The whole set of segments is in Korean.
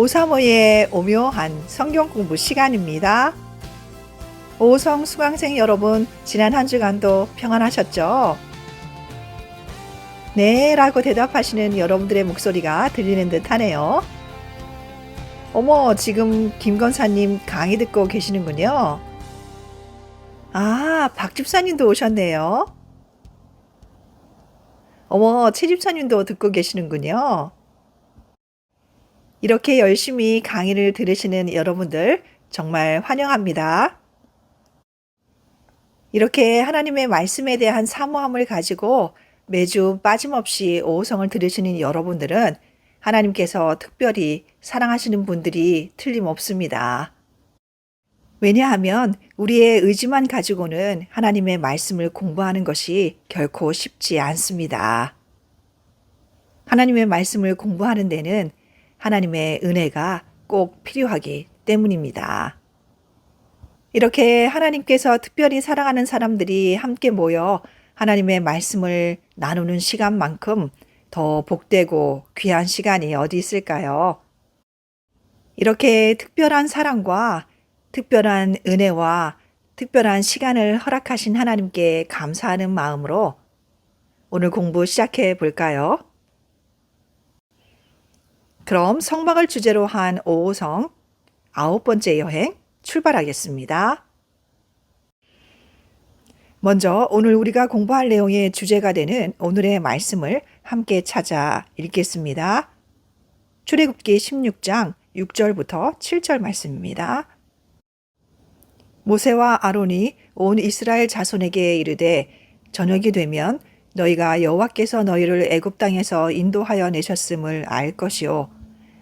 오사모의 오묘한 성경 공부 시간입니다. 오성 수강생 여러분, 지난 한 주간도 평안하셨죠? 네, 라고 대답하시는 여러분들의 목소리가 들리는 듯 하네요. 어머, 지금 김건사님 강의 듣고 계시는군요. 아, 박 집사님도 오셨네요. 어머, 최 집사님도 듣고 계시는군요. 이렇게 열심히 강의를 들으시는 여러분들 정말 환영합니다. 이렇게 하나님의 말씀에 대한 사모함을 가지고 매주 빠짐없이 오성을 들으시는 여러분들은 하나님께서 특별히 사랑하시는 분들이 틀림없습니다. 왜냐하면 우리의 의지만 가지고는 하나님의 말씀을 공부하는 것이 결코 쉽지 않습니다. 하나님의 말씀을 공부하는 데는 하나님의 은혜가 꼭 필요하기 때문입니다. 이렇게 하나님께서 특별히 사랑하는 사람들이 함께 모여 하나님의 말씀을 나누는 시간만큼 더 복되고 귀한 시간이 어디 있을까요? 이렇게 특별한 사랑과 특별한 은혜와 특별한 시간을 허락하신 하나님께 감사하는 마음으로 오늘 공부 시작해 볼까요? 그럼 성막을 주제로 한 5호성 아홉 번째 여행 출발하겠습니다. 먼저 오늘 우리가 공부할 내용의 주제가 되는 오늘의 말씀을 함께 찾아 읽겠습니다. 출애굽기 16장 6절부터 7절 말씀입니다. 모세와 아론이 온 이스라엘 자손에게 이르되 저녁이 되면 너희가 여호와께서 너희를 애굽 땅에서 인도하여 내셨음을 알 것이요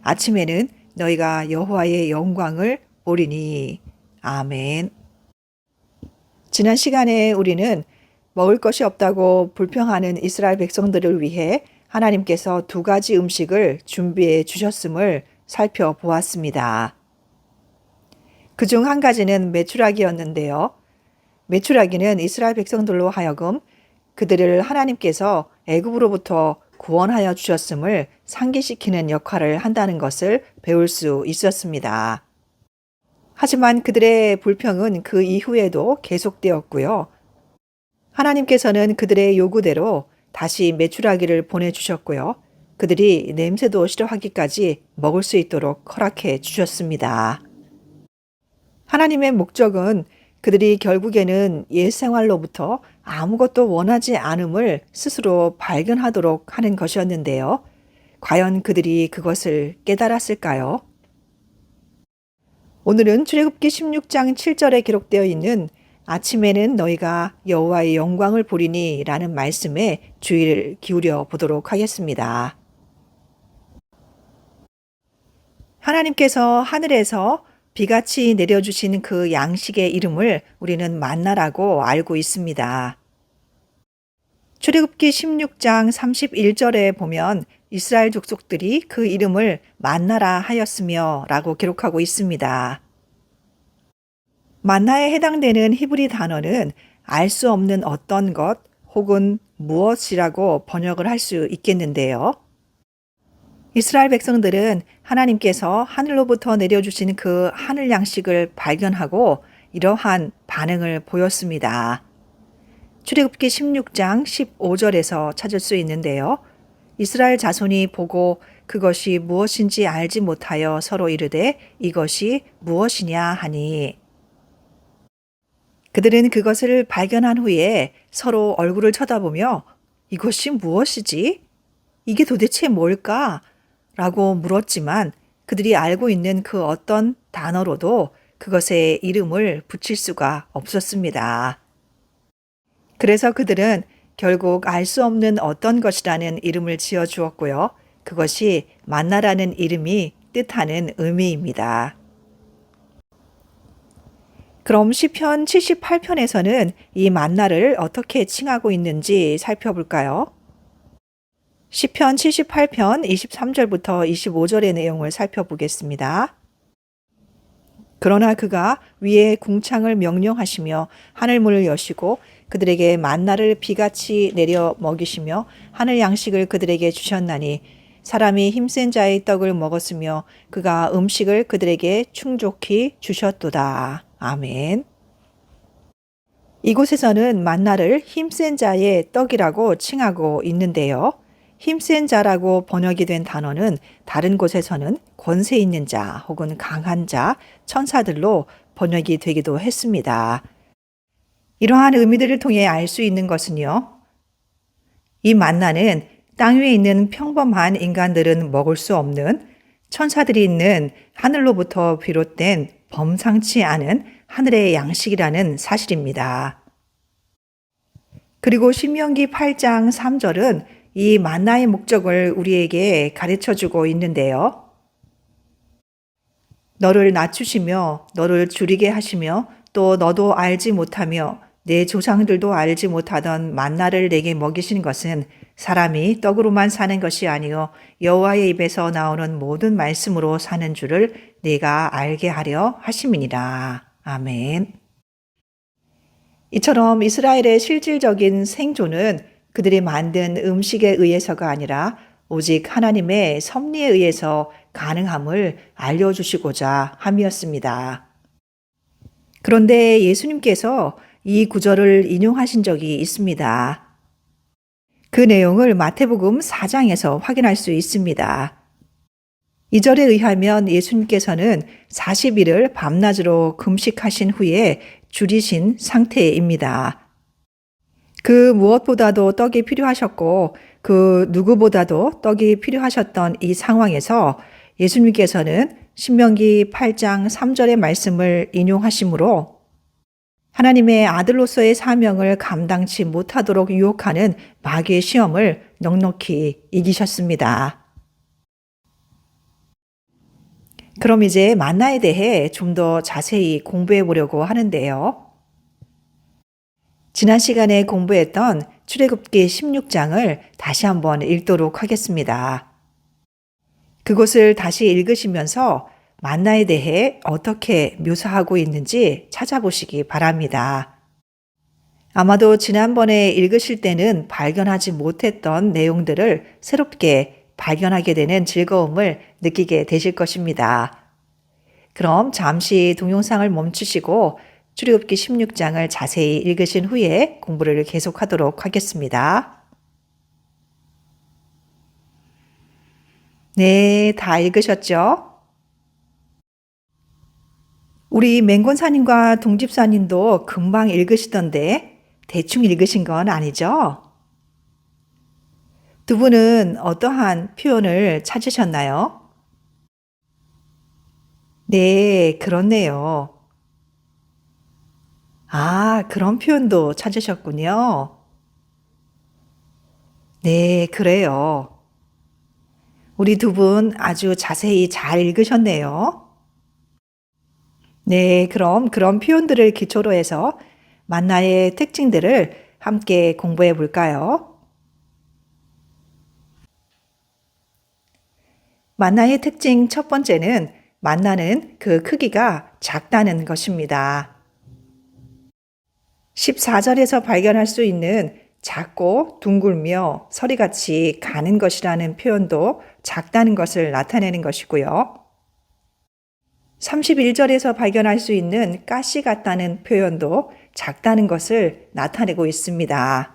아침에는 너희가 여호와의 영광을 보리니 아멘. 지난 시간에 우리는 먹을 것이 없다고 불평하는 이스라엘 백성들을 위해 하나님께서 두 가지 음식을 준비해 주셨음을 살펴보았습니다. 그 중 한 가지는 메추라기였는데요. 메추라기는 이스라엘 백성들로 하여금 그들을 하나님께서 애굽으로부터 구원하여 주셨음을 상기시키는 역할을 한다는 것을 배울 수 있었습니다. 하지만 그들의 불평은 그 이후에도 계속되었고요. 하나님께서는 그들의 요구대로 다시 메추라기를 보내주셨고요. 그들이 냄새도 싫어하기까지 먹을 수 있도록 허락해 주셨습니다. 하나님의 목적은 그들이 결국에는 옛 생활로부터 아무것도 원하지 않음을 스스로 발견하도록 하는 것이었는데요. 과연 그들이 그것을 깨달았을까요? 오늘은 출애굽기 16장 7절에 기록되어 있는 아침에는 너희가 여호와의 영광을 보리니라는 말씀에 주의를 기울여 보도록 하겠습니다. 하나님께서 하늘에서 비같이 내려주신 그 양식의 이름을 우리는 만나라고 알고 있습니다. 출애굽기 16장 31절에 보면 이스라엘 족속들이 그 이름을 만나라 하였으며 라고 기록하고 있습니다. 만나에 해당되는 히브리 단어는 알 수 없는 어떤 것 혹은 무엇이라고 번역을 할 수 있겠는데요. 이스라엘 백성들은 하나님께서 하늘로부터 내려주신 그 하늘 양식을 발견하고 이러한 반응을 보였습니다. 출애굽기 16장 15절에서 찾을 수 있는데요. 이스라엘 자손이 보고 그것이 무엇인지 알지 못하여 서로 이르되 이것이 무엇이냐 하니 그들은 그것을 발견한 후에 서로 얼굴을 쳐다보며 이것이 무엇이지? 이게 도대체 뭘까? 라고 물었지만 그들이 알고 있는 그 어떤 단어로도 그것의 이름을 붙일 수가 없었습니다. 그래서 그들은 결국 알 수 없는 어떤 것이라는 이름을 지어 주었고요. 그것이 만나라는 이름이 뜻하는 의미입니다. 그럼 시편 78편에서는 이 만나를 어떻게 칭하고 있는지 살펴볼까요? 시편 78편 23절부터 25절의 내용을 살펴보겠습니다. 그러나 그가 위에 궁창을 명령하시며 하늘문을 여시고 그들에게 만나를 비같이 내려 먹이시며 하늘 양식을 그들에게 주셨나니 사람이 힘센 자의 떡을 먹었으며 그가 음식을 그들에게 충족히 주셨도다. 아멘. 이곳에서는 만나를 힘센 자의 떡이라고 칭하고 있는데요. 힘센 자라고 번역이 된 단어는 다른 곳에서는 권세 있는 자 혹은 강한 자, 천사들로 번역이 되기도 했습니다. 이러한 의미들을 통해 알 수 있는 것은요. 이 만나는 땅 위에 있는 평범한 인간들은 먹을 수 없는 천사들이 있는 하늘로부터 비롯된 범상치 않은 하늘의 양식이라는 사실입니다. 그리고 신명기 8장 3절은 이 만나의 목적을 우리에게 가르쳐 주고 있는데요. 너를 낮추시며 너를 줄이게 하시며 또 너도 알지 못하며 내 조상들도 알지 못하던 만나를 내게 먹이신 것은 사람이 떡으로만 사는 것이 아니요 여호와의 입에서 나오는 모든 말씀으로 사는 줄을 내가 알게 하려 하심이니라. 아멘. 이처럼 이스라엘의 실질적인 생존은 그들이 만든 음식에 의해서가 아니라 오직 하나님의 섭리에 의해서 가능함을 알려주시고자 함이었습니다. 그런데 예수님께서 이 구절을 인용하신 적이 있습니다. 그 내용을 마태복음 4장에서 확인할 수 있습니다. 이 절에 의하면 예수님께서는 40일을 밤낮으로 금식하신 후에 줄이신 상태입니다. 그 무엇보다도 떡이 필요하셨고 그 누구보다도 떡이 필요하셨던 이 상황에서 예수님께서는 신명기 8장 3절의 말씀을 인용하시므로 하나님의 아들로서의 사명을 감당치 못하도록 유혹하는 마귀의 시험을 넉넉히 이기셨습니다. 그럼 이제 만나에 대해 좀 더 자세히 공부해 보려고 하는데요. 지난 시간에 공부했던 출애굽기 16장을 다시 한번 읽도록 하겠습니다. 그곳을 다시 읽으시면서 만나에 대해 어떻게 묘사하고 있는지 찾아보시기 바랍니다. 아마도 지난번에 읽으실 때는 발견하지 못했던 내용들을 새롭게 발견하게 되는 즐거움을 느끼게 되실 것입니다. 그럼 잠시 동영상을 멈추시고 출애굽기 16장을 자세히 읽으신 후에 공부를 계속하도록 하겠습니다. 네, 다 읽으셨죠? 우리 맹곤사님과 동집사님도 금방 읽으시던데 대충 읽으신 건 아니죠? 두 분은 어떠한 표현을 찾으셨나요? 네, 그렇네요. 아, 그런 표현도 찾으셨군요. 네, 그래요. 우리 두 분 아주 자세히 잘 읽으셨네요. 네, 그럼 그런 표현들을 기초로 해서 만나의 특징들을 함께 공부해 볼까요? 만나의 특징 첫 번째는 만나는 그 크기가 작다는 것입니다. 14절에서 발견할 수 있는 작고 둥글며 서리같이 가는 것이라는 표현도 작다는 것을 나타내는 것이고요. 31절에서 발견할 수 있는 가시 같다는 표현도 작다는 것을 나타내고 있습니다.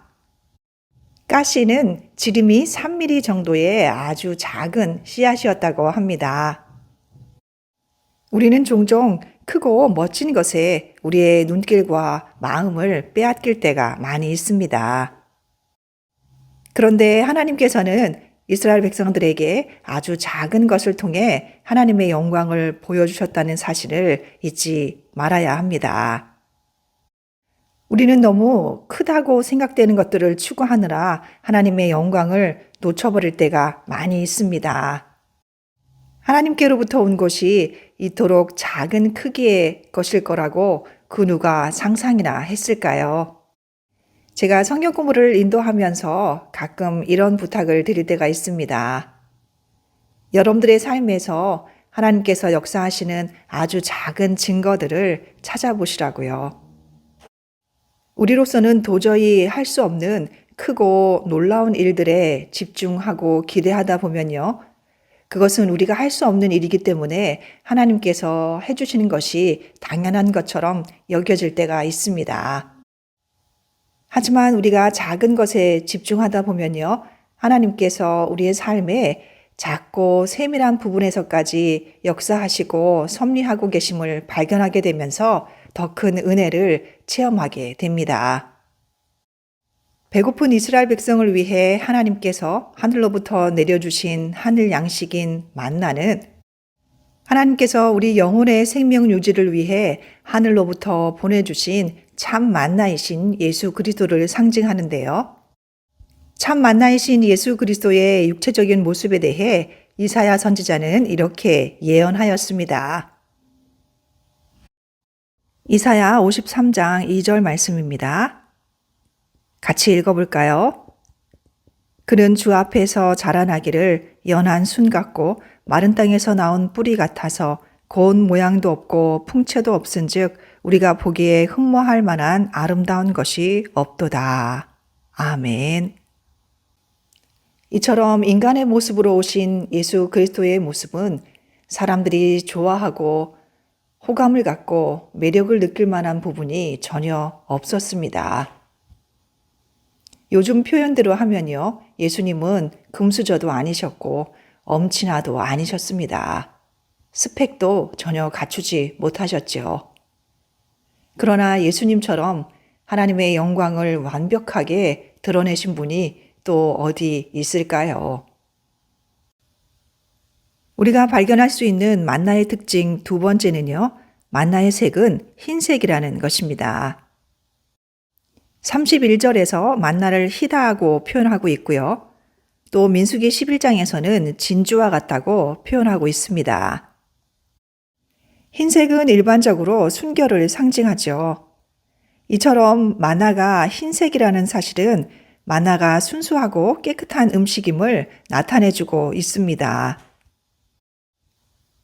가시는 지름이 3mm 정도의 아주 작은 씨앗이었다고 합니다. 우리는 종종 크고 멋진 것에 우리의 눈길과 마음을 빼앗길 때가 많이 있습니다. 그런데 하나님께서는 이스라엘 백성들에게 아주 작은 것을 통해 하나님의 영광을 보여주셨다는 사실을 잊지 말아야 합니다. 우리는 너무 크다고 생각되는 것들을 추구하느라 하나님의 영광을 놓쳐버릴 때가 많이 있습니다. 하나님께로부터 온 것이 이토록 작은 크기의 것일 거라고 그 누가 상상이나 했을까요? 제가 성경 공부를 인도하면서 가끔 이런 부탁을 드릴 때가 있습니다. 여러분들의 삶에서 하나님께서 역사하시는 아주 작은 증거들을 찾아보시라고요. 우리로서는 도저히 할 수 없는 크고 놀라운 일들에 집중하고 기대하다 보면요. 그것은 우리가 할 수 없는 일이기 때문에 하나님께서 해주시는 것이 당연한 것처럼 여겨질 때가 있습니다. 하지만 우리가 작은 것에 집중하다 보면요. 하나님께서 우리의 삶에 작고 세밀한 부분에서까지 역사하시고 섭리하고 계심을 발견하게 되면서 더 큰 은혜를 체험하게 됩니다. 배고픈 이스라엘 백성을 위해 하나님께서 하늘로부터 내려주신 하늘 양식인 만나는 하나님께서 우리 영혼의 생명 유지를 위해 하늘로부터 보내주신 참 만나이신 예수 그리스도를 상징하는데요. 참 만나이신 예수 그리스도의 육체적인 모습에 대해 이사야 선지자는 이렇게 예언하였습니다. 이사야 53장 2절 말씀입니다. 같이 읽어볼까요? 그는 주 앞에서 자라나기를 연한 순 같고 마른 땅에서 나온 뿌리 같아서 고운 모양도 없고 풍채도 없은즉 우리가 보기에 흠모할 만한 아름다운 것이 없도다. 아멘. 이처럼 인간의 모습으로 오신 예수 그리스도의 모습은 사람들이 좋아하고 호감을 갖고 매력을 느낄 만한 부분이 전혀 없었습니다. 요즘 표현대로 하면요. 예수님은 금수저도 아니셨고 엄친아도 아니셨습니다. 스펙도 전혀 갖추지 못하셨죠. 그러나 예수님처럼 하나님의 영광을 완벽하게 드러내신 분이 또 어디 있을까요? 우리가 발견할 수 있는 만나의 특징 두 번째는요. 만나의 색은 흰색이라는 것입니다. 31절에서 만나를 희다하고 표현하고 있고요. 또 민수기 11장에서는 진주와 같다고 표현하고 있습니다. 흰색은 일반적으로 순결을 상징하죠. 이처럼 만화가 흰색이라는 사실은 만화가 순수하고 깨끗한 음식임을 나타내주고 있습니다.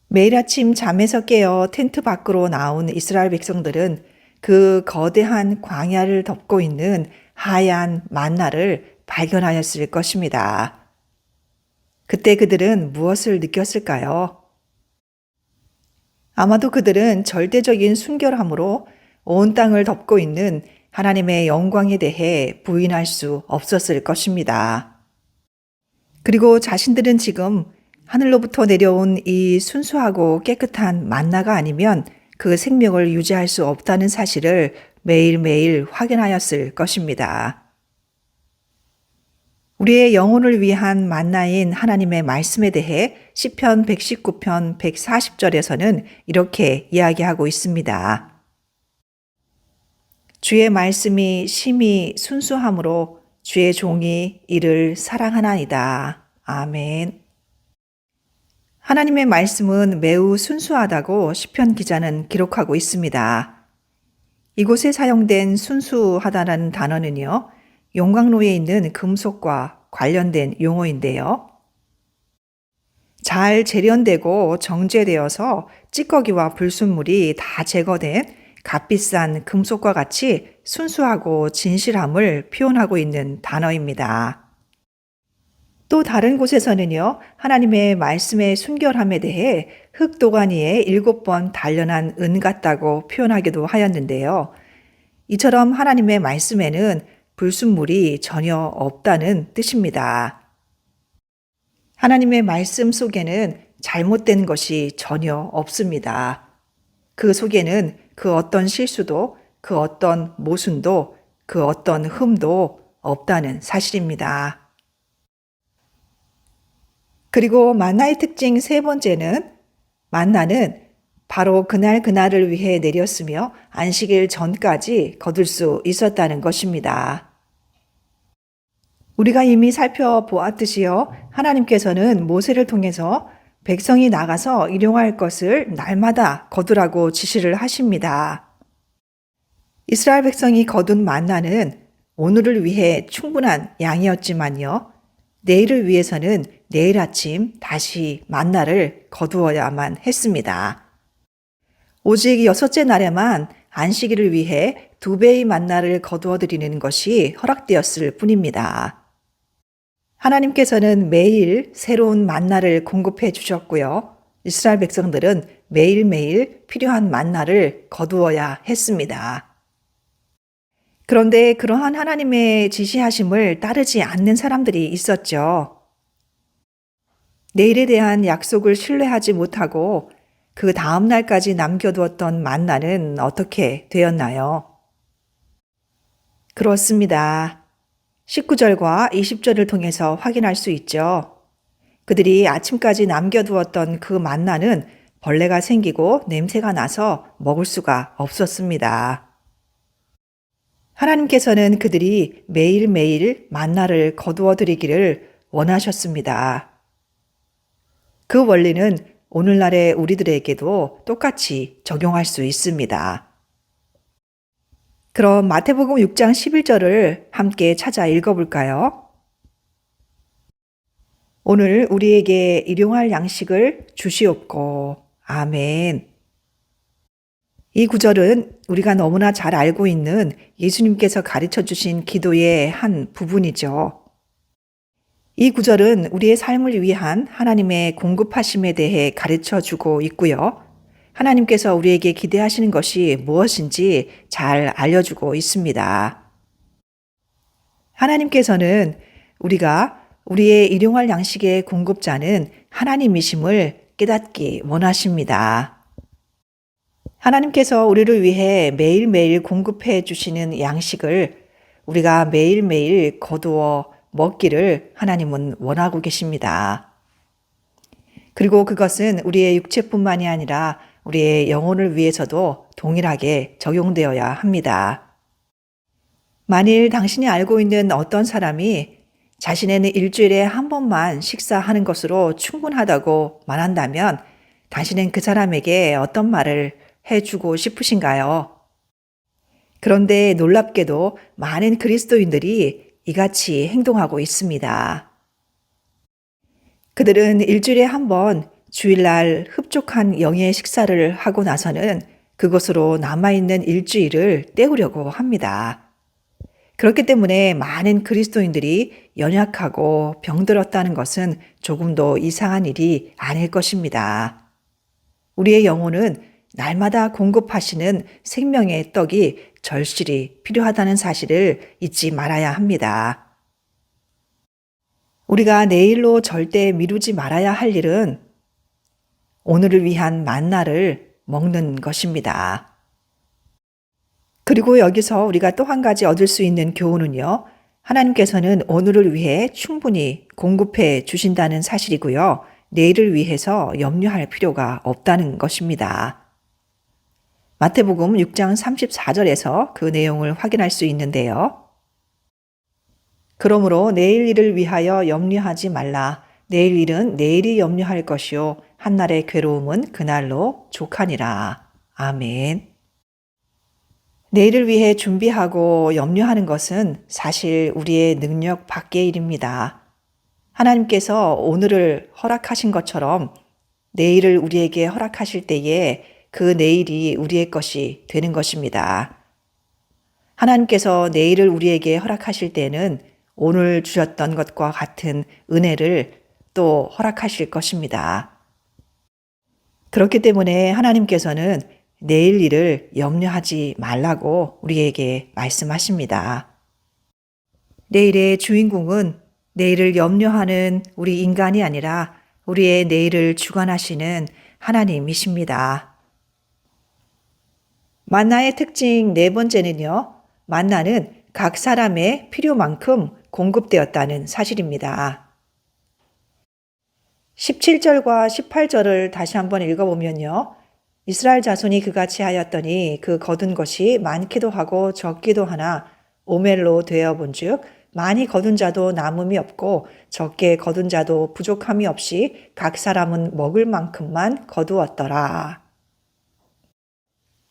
매일 아침 잠에서 깨어 텐트 밖으로 나온 이스라엘 백성들은 그 거대한 광야를 덮고 있는 하얀 만나를 발견하였을 것입니다. 그때 그들은 무엇을 느꼈을까요? 아마도 그들은 절대적인 순결함으로 온 땅을 덮고 있는 하나님의 영광에 대해 부인할 수 없었을 것입니다. 그리고 자신들은 지금 하늘로부터 내려온 이 순수하고 깨끗한 만나가 아니면 그 생명을 유지할 수 없다는 사실을 매일매일 확인하였을 것입니다. 우리의 영혼을 위한 만나인 하나님의 말씀에 대해 시편 119편 140절에서는 이렇게 이야기하고 있습니다. 주의 말씀이 심히 순수함으로 주의 종이 이를 사랑하나이다. 아멘. 하나님의 말씀은 매우 순수하다고 시편 기자는 기록하고 있습니다. 이곳에 사용된 순수하다라는 단어는요, 용광로에 있는 금속과 관련된 용어인데요. 잘 재련되고 정제되어서 찌꺼기와 불순물이 다 제거된 값비싼 금속과 같이 순수하고 진실함을 표현하고 있는 단어입니다. 또 다른 곳에서는요, 하나님의 말씀의 순결함에 대해 흙도가니에 일곱 번 단련한 은 같다고 표현하기도 하였는데요. 이처럼 하나님의 말씀에는 불순물이 전혀 없다는 뜻입니다. 하나님의 말씀 속에는 잘못된 것이 전혀 없습니다. 그 속에는 그 어떤 실수도, 그 어떤 모순도, 그 어떤 흠도 없다는 사실입니다. 그리고 만나의 특징 세 번째는 만나는 바로 그날 그날을 위해 내렸으며 안식일 전까지 거둘 수 있었다는 것입니다. 우리가 이미 살펴보았듯이요. 하나님께서는 모세를 통해서 백성이 나가서 일용할 것을 날마다 거두라고 지시를 하십니다. 이스라엘 백성이 거둔 만나는 오늘을 위해 충분한 양이었지만요. 내일을 위해서는 내일 아침 다시 만나를 거두어야만 했습니다. 오직 여섯째 날에만 안식일을 위해 두 배의 만나를 거두어 드리는 것이 허락되었을 뿐입니다. 하나님께서는 매일 새로운 만나를 공급해 주셨고요. 이스라엘 백성들은 매일매일 필요한 만나를 거두어야 했습니다. 그런데 그러한 하나님의 지시하심을 따르지 않는 사람들이 있었죠. 내일에 대한 약속을 신뢰하지 못하고 그 다음 날까지 남겨두었던 만나는 어떻게 되었나요? 그렇습니다. 19절과 20절을 통해서 확인할 수 있죠. 그들이 아침까지 남겨두었던 그 만나는 벌레가 생기고 냄새가 나서 먹을 수가 없었습니다. 하나님께서는 그들이 매일매일 만나를 거두어 드리기를 원하셨습니다. 그 원리는 오늘날의 우리들에게도 똑같이 적용할 수 있습니다. 그럼 마태복음 6장 11절을 함께 찾아 읽어볼까요? 오늘 우리에게 일용할 양식을 주시옵고, 아멘. 이 구절은 우리가 너무나 잘 알고 있는 예수님께서 가르쳐 주신 기도의 한 부분이죠. 이 구절은 우리의 삶을 위한 하나님의 공급하심에 대해 가르쳐 주고 있고요. 하나님께서 우리에게 기대하시는 것이 무엇인지 잘 알려주고 있습니다. 하나님께서는 우리가 우리의 일용할 양식의 공급자는 하나님이심을 깨닫기 원하십니다. 하나님께서 우리를 위해 매일매일 공급해 주시는 양식을 우리가 매일매일 거두어 먹기를 하나님은 원하고 계십니다. 그리고 그것은 우리의 육체뿐만이 아니라 우리의 영혼을 위해서도 동일하게 적용되어야 합니다. 만일 당신이 알고 있는 어떤 사람이 자신에는 일주일에 한 번만 식사하는 것으로 충분하다고 말한다면 당신은 그 사람에게 어떤 말을 해주고 싶으신가요? 그런데 놀랍게도 많은 그리스도인들이 이같이 행동하고 있습니다. 그들은 일주일에 한 번 주일날 흡족한 영의 식사를 하고 나서는 그것으로 남아있는 일주일을 때우려고 합니다. 그렇기 때문에 많은 그리스도인들이 연약하고 병들었다는 것은 조금도 이상한 일이 아닐 것입니다. 우리의 영혼은 날마다 공급하시는 생명의 떡이 절실히 필요하다는 사실을 잊지 말아야 합니다. 우리가 내일로 절대 미루지 말아야 할 일은 오늘을 위한 만나를 먹는 것입니다. 그리고 여기서 우리가 또 한 가지 얻을 수 있는 교훈은요. 하나님께서는 오늘을 위해 충분히 공급해 주신다는 사실이고요. 내일을 위해서 염려할 필요가 없다는 것입니다. 마태복음 6장 34절에서 그 내용을 확인할 수 있는데요. 그러므로 내일 일을 위하여 염려하지 말라. 내일 일은 내일이 염려할 것이요. 한날의 괴로움은 그날로 족하니라. 아멘. 내일을 위해 준비하고 염려하는 것은 사실 우리의 능력 밖의 일입니다. 하나님께서 오늘을 허락하신 것처럼 내일을 우리에게 허락하실 때에 그 내일이 우리의 것이 되는 것입니다. 하나님께서 내일을 우리에게 허락하실 때는 오늘 주셨던 것과 같은 은혜를 또 허락하실 것입니다. 그렇기 때문에 하나님께서는 내일 일을 염려하지 말라고 우리에게 말씀하십니다. 내일의 주인공은 내일을 염려하는 우리 인간이 아니라 우리의 내일을 주관하시는 하나님이십니다. 만나의 특징 네 번째는요. 만나는 각 사람의 필요만큼 공급되었다는 사실입니다. 17절과 18절을 다시 한번 읽어보면요. 이스라엘 자손이 그같이 하였더니 그 거둔 것이 많기도 하고 적기도 하나 오멜로 되어 본즉 많이 거둔 자도 남음이 없고 적게 거둔 자도 부족함이 없이 각 사람은 먹을 만큼만 거두었더라.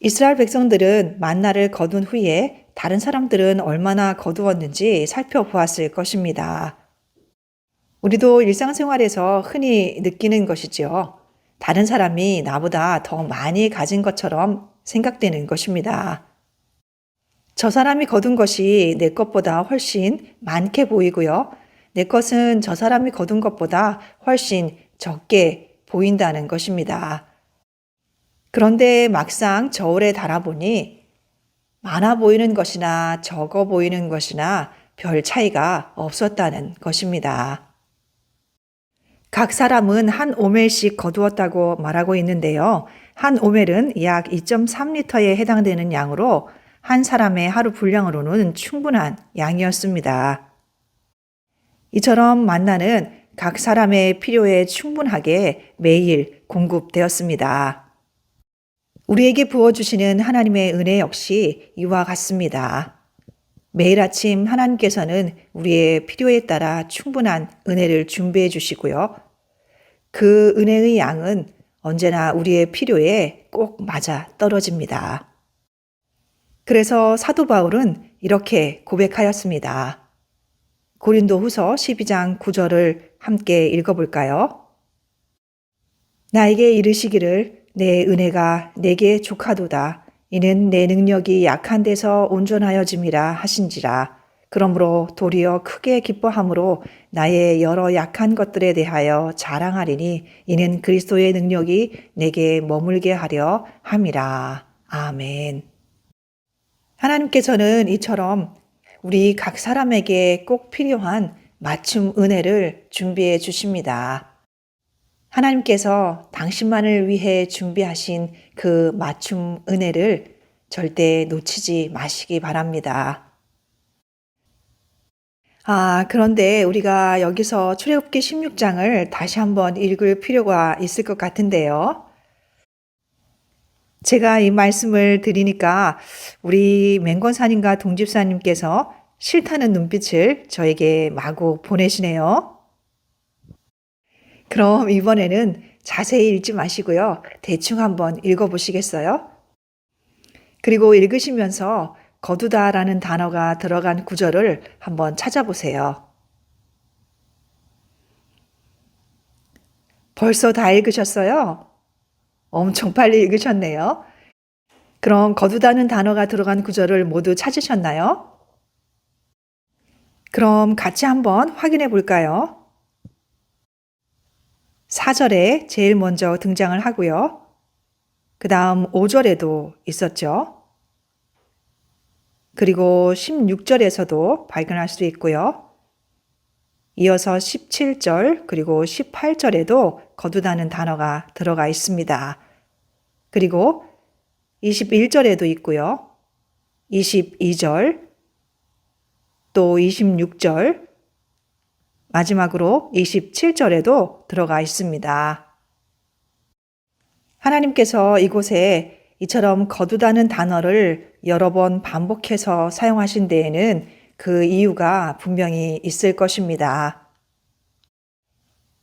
이스라엘 백성들은 만나를 거둔 후에 다른 사람들은 얼마나 거두었는지 살펴보았을 것입니다. 우리도 일상생활에서 흔히 느끼는 것이지요. 다른 사람이 나보다 더 많이 가진 것처럼 생각되는 것입니다. 저 사람이 거둔 것이 내 것보다 훨씬 많게 보이고요. 내 것은 저 사람이 거둔 것보다 훨씬 적게 보인다는 것입니다. 그런데 막상 저울에 달아보니 많아 보이는 것이나 적어 보이는 것이나 별 차이가 없었다는 것입니다. 각 사람은 한 오멜씩 거두었다고 말하고 있는데요. 한 오멜은 약 2.3리터에 해당되는 양으로 한 사람의 하루 분량으로는 충분한 양이었습니다. 이처럼 만나는 각 사람의 필요에 충분하게 매일 공급되었습니다. 우리에게 부어주시는 하나님의 은혜 역시 이와 같습니다. 매일 아침 하나님께서는 우리의 필요에 따라 충분한 은혜를 준비해 주시고요. 그 은혜의 양은 언제나 우리의 필요에 꼭 맞아 떨어집니다. 그래서 사도 바울은 이렇게 고백하였습니다. 고린도 후서 12장 9절을 함께 읽어볼까요? 나에게 이르시기를 내 은혜가 내게 족하도다. 이는 내 능력이 약한 데서 온전하여짐이라 하신지라. 그러므로 도리어 크게 기뻐함으로 나의 여러 약한 것들에 대하여 자랑하리니 이는 그리스도의 능력이 내게 머물게 하려 함이라. 아멘. 하나님께서는 이처럼 우리 각 사람에게 꼭 필요한 맞춤 은혜를 준비해 주십니다. 하나님께서 당신만을 위해 준비하신 그 맞춤 은혜를 절대 놓치지 마시기 바랍니다. 아, 그런데 우리가 여기서 출애굽기 16장을 다시 한번 읽을 필요가 있을 것 같은데요. 제가 이 말씀을 드리니까 우리 맹건사님과 동집사님께서 싫다는 눈빛을 저에게 마구 보내시네요. 그럼 이번에는 자세히 읽지 마시고요. 대충 한번 읽어보시겠어요? 그리고 읽으시면서 거두다 라는 단어가 들어간 구절을 한번 찾아보세요. 벌써 다 읽으셨어요? 엄청 빨리 읽으셨네요. 그럼 거두다는 단어가 들어간 구절을 모두 찾으셨나요? 그럼 같이 한번 확인해 볼까요? 4절에 제일 먼저 등장을 하고요. 그 다음 5절에도 있었죠. 그리고 16절에서도 발견할 수 있고요. 이어서 17절 그리고 18절에도 거두다는 단어가 들어가 있습니다. 그리고 21절에도 있고요. 22절 또 26절 마지막으로 27절에도 들어가 있습니다. 하나님께서 이곳에 이처럼 거두다는 단어를 여러 번 반복해서 사용하신 데에는 그 이유가 분명히 있을 것입니다.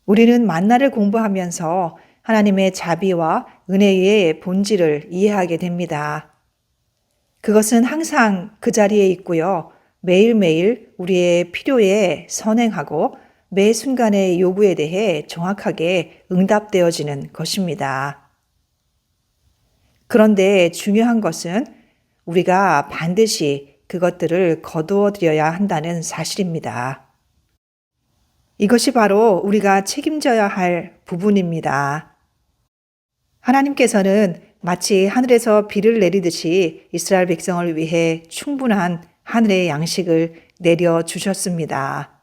우리는 만나를 공부하면서 하나님의 자비와 은혜의 본질을 이해하게 됩니다. 그것은 항상 그 자리에 있고요. 매일매일 우리의 필요에 선행하고 매 순간의 요구에 대해 정확하게 응답되어지는 것입니다. 그런데 중요한 것은 우리가 반드시 그것들을 거두어 드려야 한다는 사실입니다. 이것이 바로 우리가 책임져야 할 부분입니다. 하나님께서는 마치 하늘에서 비를 내리듯이 이스라엘 백성을 위해 충분한 하늘의 양식을 내려 주셨습니다.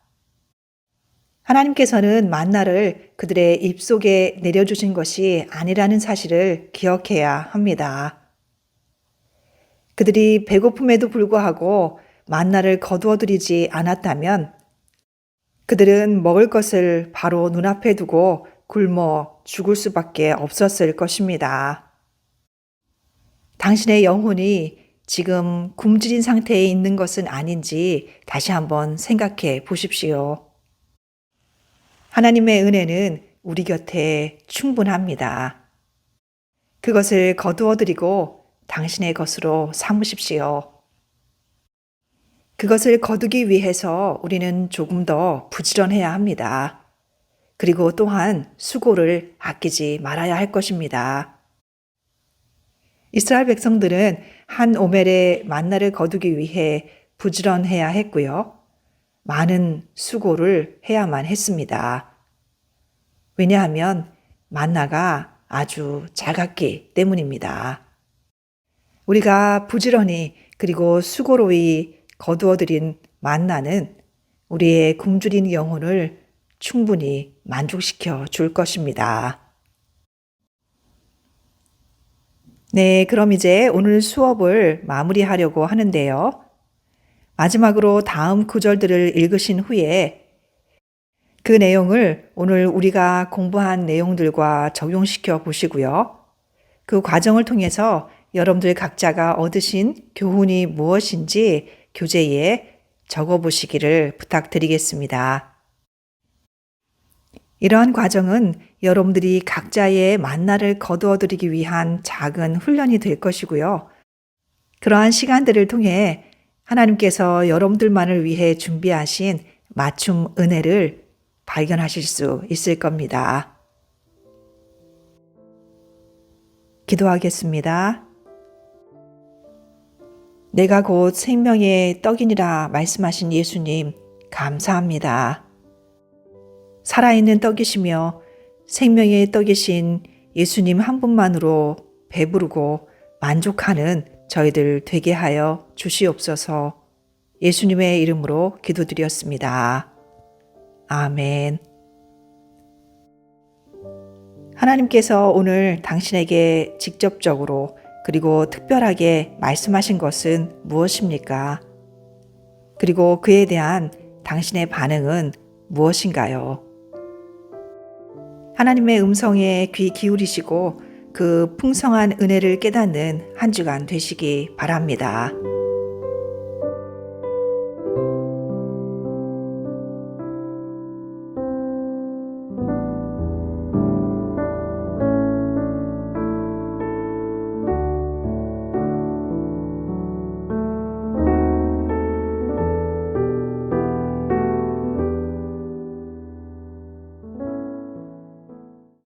하나님께서는 만나를 그들의 입속에 내려주신 것이 아니라는 사실을 기억해야 합니다. 그들이 배고픔에도 불구하고 만나를 거두어 드리지 않았다면 그들은 먹을 것을 바로 눈앞에 두고 굶어 죽을 수밖에 없었을 것입니다. 당신의 영혼이 지금 굶주린 상태에 있는 것은 아닌지 다시 한번 생각해 보십시오. 하나님의 은혜는 우리 곁에 충분합니다. 그것을 거두어 드리고 당신의 것으로 삼으십시오. 그것을 거두기 위해서 우리는 조금 더 부지런해야 합니다. 그리고 또한 수고를 아끼지 말아야 할 것입니다. 이스라엘 백성들은 한 오멜의 만나를 거두기 위해 부지런해야 했고요. 많은 수고를 해야만 했습니다. 왜냐하면 만나가 아주 작았기 때문입니다. 우리가 부지런히 그리고 수고로이 거두어들인 만나는 우리의 굶주린 영혼을 충분히 만족시켜 줄 것입니다. 네, 그럼 이제 오늘 수업을 마무리하려고 하는데요. 마지막으로 다음 구절들을 읽으신 후에 그 내용을 오늘 우리가 공부한 내용들과 적용시켜 보시고요. 그 과정을 통해서 여러분들 각자가 얻으신 교훈이 무엇인지 교재에 적어 보시기를 부탁드리겠습니다. 이러한 과정은 여러분들이 각자의 만나를 거두어 드리기 위한 작은 훈련이 될 것이고요. 그러한 시간들을 통해 하나님께서 여러분들만을 위해 준비하신 맞춤 은혜를 발견하실 수 있을 겁니다. 기도하겠습니다. 내가 곧 생명의 떡이니라 말씀하신 예수님, 감사합니다. 살아있는 떡이시며 생명의 떡이신 예수님 한 분만으로 배부르고 만족하는 저희들 되게 하여 주시옵소서 예수님의 이름으로 기도드렸습니다. 아멘. 하나님께서 오늘 당신에게 직접적으로 그리고 특별하게 말씀하신 것은 무엇입니까? 그리고 그에 대한 당신의 반응은 무엇인가요? 하나님의 음성에 귀 기울이시고 그 풍성한 은혜를 깨닫는 한 주간 되시기 바랍니다.